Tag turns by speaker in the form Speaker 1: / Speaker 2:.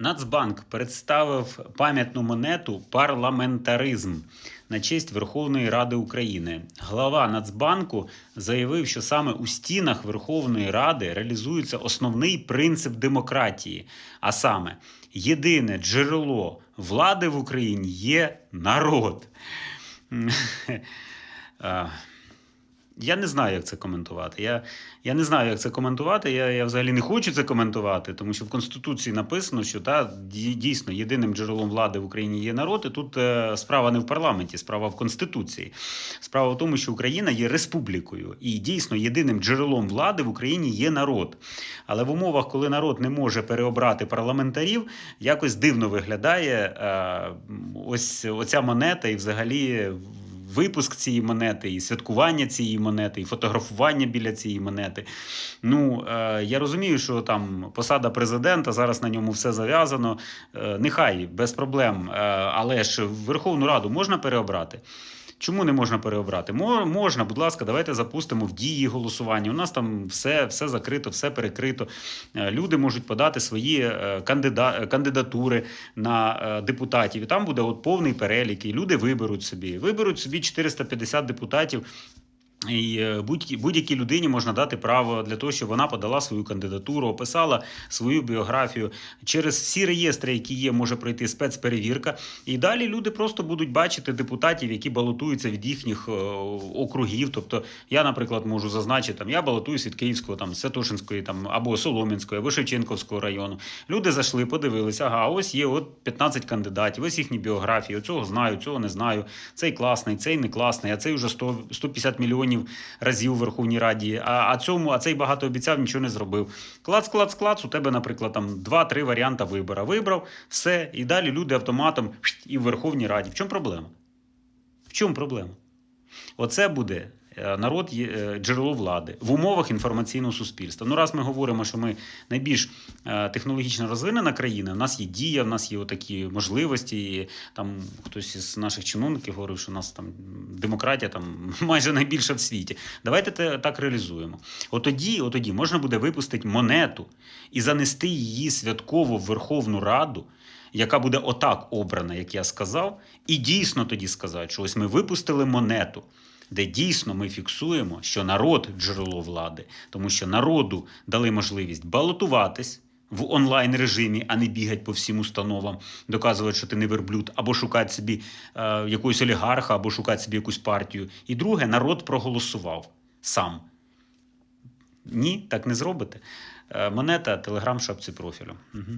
Speaker 1: Нацбанк представив пам'ятну монету парламентаризм на честь Верховної Ради України. Глава Нацбанку заявив, що саме у стінах Верховної Ради реалізується основний принцип демократії, а саме єдине джерело влади в Україні є народ. Я не знаю, як це коментувати. Я, я не знаю, як це коментувати. Я, я взагалі не хочу це коментувати, тому що в Конституції написано, що та, дійсно єдиним джерелом влади в Україні є народ. І тут е, справа не в парламенті, справа в Конституції. Справа в тому, що Україна є республікою, і дійсно єдиним джерелом влади в Україні є народ. Але в умовах, коли народ не може переобрати парламентарів, якось дивно виглядає е, ось оця монета і взагалі випуск цієї монети, і святкування цієї монети, і фотографування біля цієї монети. Ну, е, я розумію, що там посада президента, зараз на ньому все зав'язано. Е, нехай без проблем. Е, але ж Верховну Раду можна переобрати. Чому не можна переобрати? Можна, будь ласка, давайте запустимо в дії голосування. У нас там все, все закрито, все перекрито. Е, Люди можуть подати свої е, кандида- е, кандидатури на депутатів. І там буде от повний перелік. І люди виберуть собі. Виберуть собі 450 депутатів. І е, будь- будь-якій людині можна дати право для того, щоб вона подала свою кандидатуру, описала свою біографію. Через всі реєстри, які є, може пройти спецперевірка. І далі люди просто будуть бачити депутатів, які балотуються від їхніх е, округів. Тобто, я, наприклад, можу зазначити, там я балотуюсь від Київського, там Святошинської, там або Солом'янської, або Шевченківського району. Люди зайшли, подивилися, ага, ось є от 15 кандидатів, ось їхні біографії. Оцього знаю, цього не знаю. Цей класний, цей не класний, а цей вже 100, 150 мільйонів разів у Верховній Раді. А, а цьому, а цей багато обіцяв, нічого не зробив. Клац, клац, клац. У тебе, наприклад, там два-три варіанти вибора. Вибрав все, і далі люди автоматом і в Верховній Раді. В чому проблема? В чому проблема? Оце буде. Е, Народ є е, джерело влади в умовах інформаційного суспільства. Ну, раз ми говоримо, що ми найбільш е, технологічно розвинена країна, в нас є дія, в нас є отакі можливості. І, там хтось із наших чиновників говорив, що у нас там демократія там майже найбільша в світі. Давайте те так реалізуємо. Отоді, отоді можна буде випустити монету і занести її святково в Верховну Раду, яка буде отак обрана, як я сказав, і дійсно тоді сказати, що ось ми випустили монету. Де дійсно ми фіксуємо, що народ джерело влади, тому що народу дали можливість балотуватись в онлайн режимі, а не бігати по всім установам, доказувати, що ти не верблюд, або шукати собі е, якогось олігарха, або шукати собі якусь партію. І друге, народ проголосував сам. Ні, так не зробите. Е, монета, телеграм, шапці профілю. Угу.